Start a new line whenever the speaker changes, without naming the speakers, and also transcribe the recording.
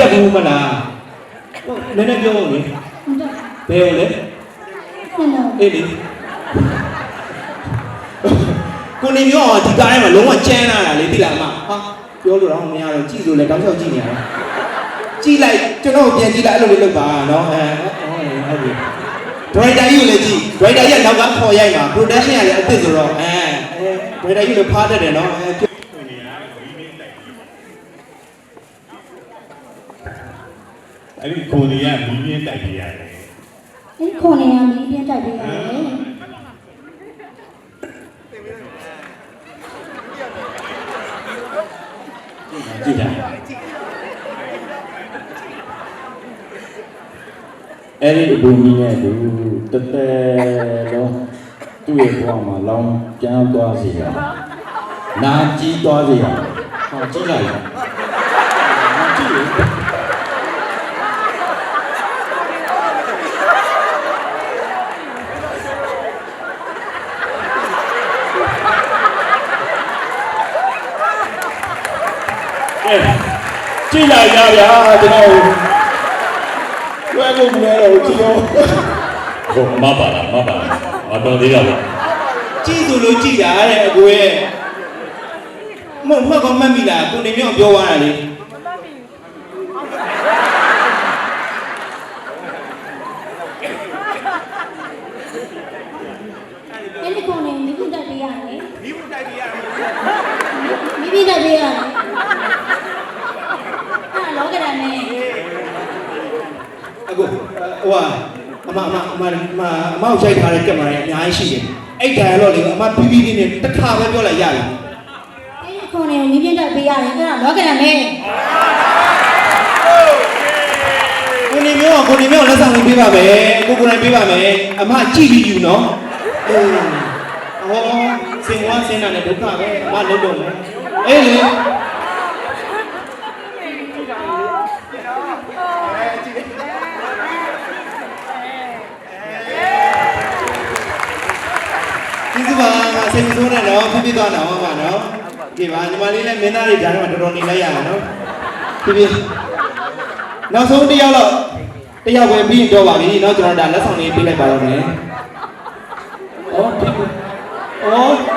တက်ဘူးမလားဟုတ်နည်းနည်းပြောဦးလေ
ဟုတ်တယ်
ဘယ်လိုလဲ
ဟုတ်တယ်
အေးလေကိုနေမျိုးအောင်ဒီကားထဲမှာလုံးဝကျန်းလာတာလေသိလားအမဟာပြောလို့တော့မရတော့ကြည့်လို့လေတောက်လျှောက်ကြည့်နေရတာကြည့်လိုက်ကျွန်တော်ပြန်ကြည့်လိုက်အဲ့လိုလေးလုပ်ပါနော်အဲဟုတ်ပြီဒရိုက်တာကြီးကိုလည်းကြည့်ဒရိုက်တာကြီးကနောက်ကခေါ်ရိုက်မှာ production ကလည်းအစ်စ်ဆိုတော့အဲအဲဒရိုက်တာကြီးလည်းဖားတတ်တယ်နော်အဲ
အဲ့ဒီကိုနေကမီးပြင်းတိုက်ပြရတယ်
အဲ့ဒီခေါ်နေရမင်းပြတိုက်ပေးရတယ်
ကြည့်ကြအဲ့ဒီဘုံကြီးနဲ့သူတတဲလုံးသူ့ရဲ့ဘဝမှာလောင်းကျန်းသွားစေရနာကြီးသွားစေရဟောကြည့်လိုက်ကြ
အဲကြည့်လိုက်ရဗျာကျွန်တော်ဝဲဖို့မလဲတော့ကြည့်ရော
ဟိုမပါလားမပါလားအတော်သေးတာပေါ့
ကြည့်သူလို့ကြည့်တာတဲ့အကိုရဲ့မဟုတ်မှတ်ကောမှတ်မိလားကိုနေမြောက်ပြောသွားတာလေ
အဲ့ဒီခေါ်နေမင်းပြတိုက်ပေးရတယ်မင်းပြတိုက်ပေးရတယ်မင်းပြတိုက်ပေးရတယ်ဟာလောကရနဲ့
အကိုဟိုဟာအမအမအမအမအမောက်ချိန်ထားတဲ့ကင်မရာကြီးအများကြီးရှိတယ်အဲ့ dialogue လေးကိုအမပြီးပြီးလေးနဲ့တစ်ခါပဲပြောလိုက်ရတယ်
အဲ့ဒီခေါ်နေမင်းပြတိုက်ပေးရတယ်အဲ့ဒါလောကရနဲ့
ကိုနေမြောက်ကိုနေမြောက်လက်ဆောင်လေးပေးပါမယ်ကိုကိုယ်တိုင်ပေးပါမယ်အမကြည့်ပြီးယူနော်အေးဟောစင်ဝါစင်နာနဲ့ဒုက္ခပဲအမလုံးတော့မယ်အေးလေ ကျေးဇူးပါစိတ်ဆိုးနေတော့ပြပြသွားတာဟုတ်ပါနော်ဒီပါညီမလေးလည်းမင်းသားတွေဓာတ်မှာတော်တော်နေလိုက်ရအောင်နော်ပြပြနောက်ဆုံးတစ်ယောက်တော့တစ်ယောက်ပဲပြီးတော့ပါပြီနော်ကျွန်တော်ဒါလက်ဆောင်လေးပေးလိုက်ပါတော့မယ်ဩဩ